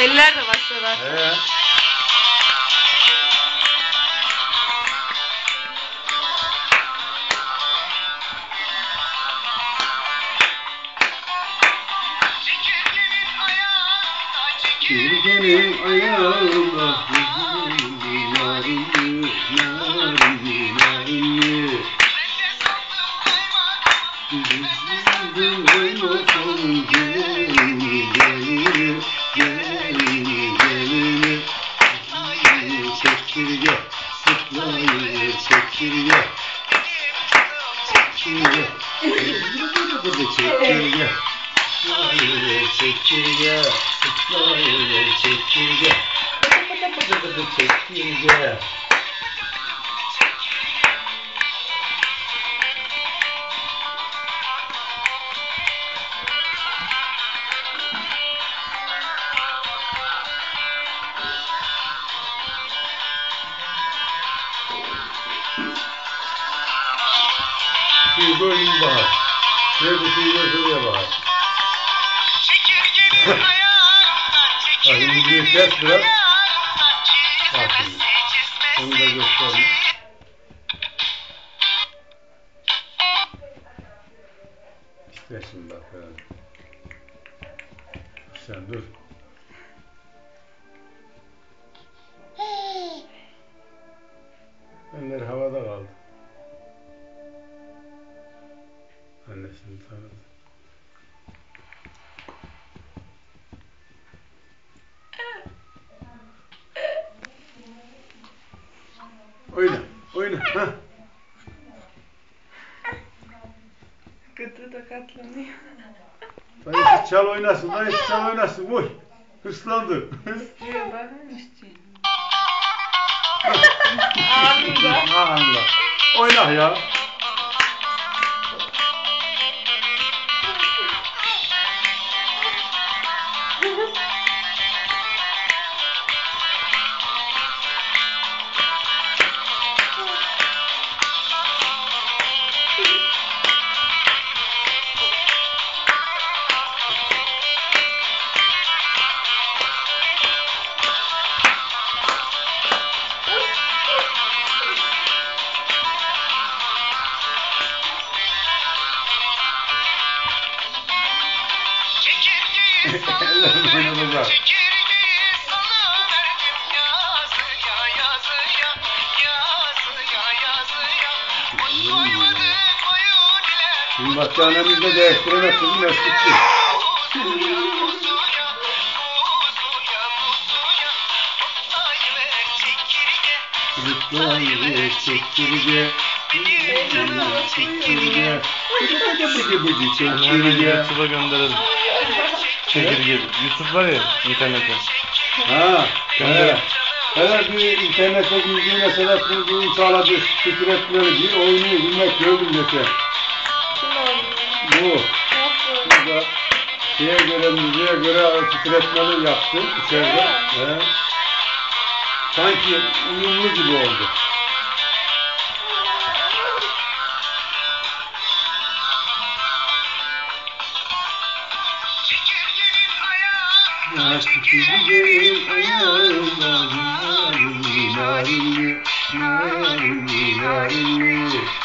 Eller de başladı. artık. He. Çirkenin ayağında oynatalım gelini, sıtlayı çekirge. Çekirge, çekirge. Sıtlayı çekirge, sıtlayı çekirge. Pıtı pıtı pıtı çekirge. Şu bölüm var. Nerede şu şuraya ayağından Bak İngilizceyi kes biraz. Bak şimdi. Onu da göstereyim. İşte şimdi bak böyle. Sen dur. Tanıdı. Oyna, oyna. Ha. Gıdı da katlanıyor. Dayısı çal oynasın, dayısı çal oynasın. Oy. Hırslandı. Diyor bakın işte. Anında. Allah. Oyna ya. Ellerim ile Şimdi battaniyemizi de değiştiremezsin, mesutçu. Otlayıver çekirge çekirge. Çekirge. Bıcı Hemen çekirge. YouTube'a gönderelim. Çekirge. YouTube var ya internette. Ha, evet. Evet bir internette bildiği mesela kurduğun çağladı titretleri bir oyunu bilmek gördüm oldu? Bu. Nasıl? Burada şeye göre, müziğe göre titretmeli yaptı içeride. He. Sanki uyumlu gibi oldu. Ayağı Çekirgenin ayağında narinli, narinli, narinli, narinli.